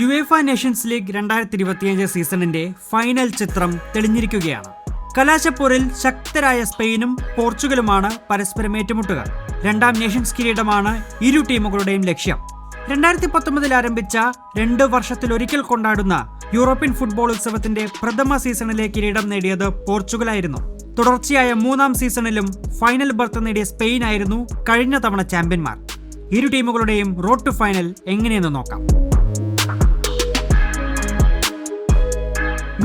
UEFA Nations league രണ്ടായിരത്തി ഇരുപത്തിയഞ്ച് സീസണിന്റെ ഫൈനൽ ചിത്രം തെളിഞ്ഞിരിക്കുകയാണ്. കലാശപ്പോരിൽ ശക്തരായ സ്പെയിനും പോർച്ചുഗലുമാണ് പരസ്പരം ഏറ്റുമുട്ടുക. രണ്ടാം നേഷൻസ് കിരീടമാണ് ഇരു ടീമുകളുടെയും ലക്ഷ്യം. രണ്ടായിരത്തി പത്തൊമ്പതിൽ ആരംഭിച്ച രണ്ട് വർഷത്തിലൊരിക്കൽ കൊണ്ടാടുന്ന യൂറോപ്യൻ ഫുട്ബോൾ ഉത്സവത്തിന്റെ പ്രഥമ സീസണിലെ കിരീടം നേടിയത് പോർച്ചുഗലായിരുന്നു. തുടർച്ചയായ മൂന്നാം സീസണിലും ഫൈനൽ ബർത്ത് നേടിയ സ്പെയിൻ ആയിരുന്നു കഴിഞ്ഞ തവണ ചാമ്പ്യന്മാർ. ഇരു ടീമുകളുടെയും റോഡ് ടു ഫൈനൽ എങ്ങനെയെന്ന് നോക്കാം.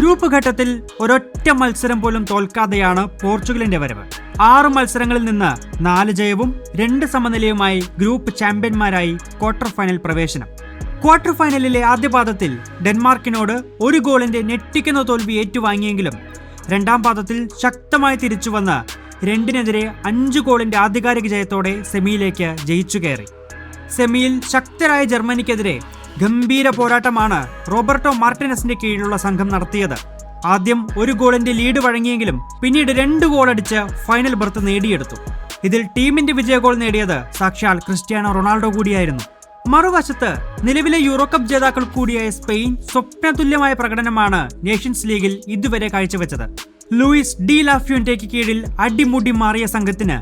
ഗ്രൂപ്പ് ഘട്ടത്തിൽ ഒരൊറ്റ മത്സരം പോലും തോൽക്കാതെയാണ് പോർച്ചുഗലിന്റെ വരവ്. ആറ് മത്സരങ്ങളിൽ നിന്ന് നാല് ജയവും രണ്ട് സമനിലയുമായി ഗ്രൂപ്പ് ചാമ്പ്യന്മാരായി ക്വാർട്ടർ ഫൈനൽ പ്രവേശനം. ക്വാർട്ടർ ഫൈനലിലെ ആദ്യ പാദത്തിൽ ഡെൻമാർക്കിനോട് ഒരു ഗോളിന്റെ ഞെട്ടിക്കുന്ന തോൽവി ഏറ്റുവാങ്ങിയെങ്കിലും രണ്ടാം പാദത്തിൽ ശക്തമായി തിരിച്ചുവന്ന് രണ്ടിനെതിരെ അഞ്ച് ഗോളിന്റെ ആധികാരിക ജയത്തോടെ സെമിയിലേക്ക് ജയിച്ചു കയറി. സെമിയിൽ ശക്തരായ ജർമ്മനിക്കെതിരെ ഗംഭീര പോരാട്ടമാണ് റോബർട്ടോ മാർട്ടിനസിന്റെ കീഴിലുള്ള സംഘം നടത്തിയത്. ആദ്യം ഒരു ഗോളിന്റെ ലീഡ് വഴങ്ങിയെങ്കിലും പിന്നീട് രണ്ട് ഗോളടിച്ച് ഫൈനൽ ബർത്ത് നേടിയെടുത്തു. ഇതിൽ ടീമിന്റെ വിജയ ഗോൾ നേടിയത് സാക്ഷാൽ ക്രിസ്ത്യാനോ റൊണാൾഡോ കൂടിയായിരുന്നു. മറുവശത്ത് നിലവിലെ യൂറോകപ്പ് ജേതാക്കൾ കൂടിയായ സ്പെയിൻ സ്വപ്നതുല്യമായ പ്രകടനമാണ് നേഷൻസ് ലീഗിൽ ഇതുവരെ കാഴ്ചവെച്ചത്. ലൂയിസ് ഡി ലാഫ്യൂന്റേക്ക് കീഴിൽ അടിമുടി മാറിയ സംഘത്തിന്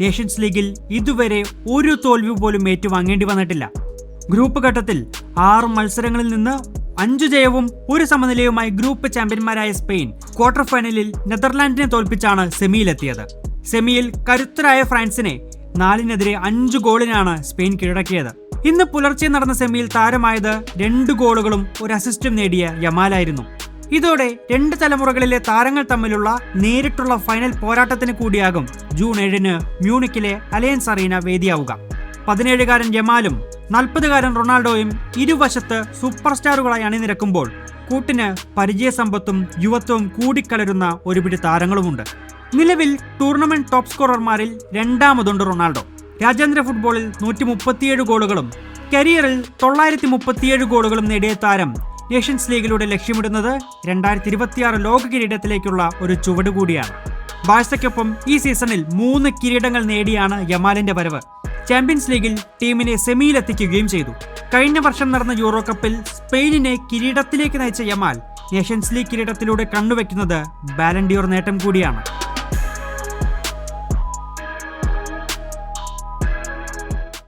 നേഷൻസ് ലീഗിൽ ഇതുവരെ ഒരു തോൽവി പോലും ഏറ്റുവാങ്ങേണ്ടി വന്നിട്ടില്ല. ഗ്രൂപ്പ് ഘട്ടത്തിൽ ആറ് മത്സരങ്ങളിൽ നിന്ന് അഞ്ചു ജയവും ഒരു സമനിലയുമായി ഗ്രൂപ്പ് ചാമ്പ്യന്മാരായ സ്പെയിൻ ക്വാർട്ടർ ഫൈനലിൽ നെതർലാൻഡിനെ തോൽപ്പിച്ചാണ് സെമിയിലെത്തിയത്. സെമിയിൽ കരുത്തരായ ഫ്രാൻസിനെ നാലിനെതിരെ അഞ്ച് ഗോളിനാണ് സ്പെയിൻ കീഴടക്കിയത്. ഇന്ന് പുലർച്ചെ നടന്ന സെമിയിൽ താരമായത് രണ്ട് ഗോളുകളും ഒരു അസിസ്റ്റും നേടിയ യമാലായിരുന്നു ഇതോടെ രണ്ട് തലമുറകളിലെ താരങ്ങൾ തമ്മിലുള്ള നേരിട്ടുള്ള ഫൈനൽ പോരാട്ടത്തിന് കൂടിയാകും ജൂൺ ഏഴിന് മ്യൂണിക്കിലെ അലയൻസ് അറീന വേദിയാവുക. പതിനേഴുകാരൻ ജമാലും നാൽപ്പതുകാരൻ റൊണാൾഡോയും ഇരുവശത്ത് സൂപ്പർ സ്റ്റാറുകളായി അണിനിരക്കുമ്പോൾ കൂട്ടിന് പരിചയസമ്പത്തും യുവത്വവും കൂടിക്കലരുന്ന ഒരുപിടി താരങ്ങളുമുണ്ട്. നിലവിൽ ടൂർണമെന്റ് ടോപ്പ് സ്കോറർമാരിൽ രണ്ടാമതുണ്ട് റൊണാൾഡോ. രാജ്യാന്തര ഫുട്ബോളിൽ നൂറ്റി മുപ്പത്തിയേഴ് ഗോളുകളും കരിയറിൽ തൊള്ളായിരത്തി മുപ്പത്തിയേഴ് ഗോളുകളും നേടിയ താരം നേഷൻസ് ലീഗിലൂടെ ലക്ഷ്യമിടുന്നത് രണ്ടായിരത്തി ഇരുപത്തിയാറ് ലോക കിരീടത്തിലേക്കുള്ള ഒരു ചുവടുകൂടിയാണ്. ബാഴ്സയ്ക്കൊപ്പം ഈ സീസണിൽ മൂന്ന് കിരീടങ്ങൾ നേടിയാണ് യമാലിന്റെ വരവ്. ചാമ്പ്യൻസ് ലീഗിൽ ടീമിനെ സെമിയിലെത്തിക്കുകയും ചെയ്തു. കഴിഞ്ഞ വർഷം നടന്ന യൂറോ കപ്പിൽ സ്പെയിനിനെ കിരീടത്തിലേക്ക് നയിച്ച യമാൽ നേഷൻസ് ലീഗ് കിരീടത്തിലൂടെ കണ്ണുവെക്കുന്നത് ബാലൻഡിയോർ നേട്ടം കൂടിയാണ്.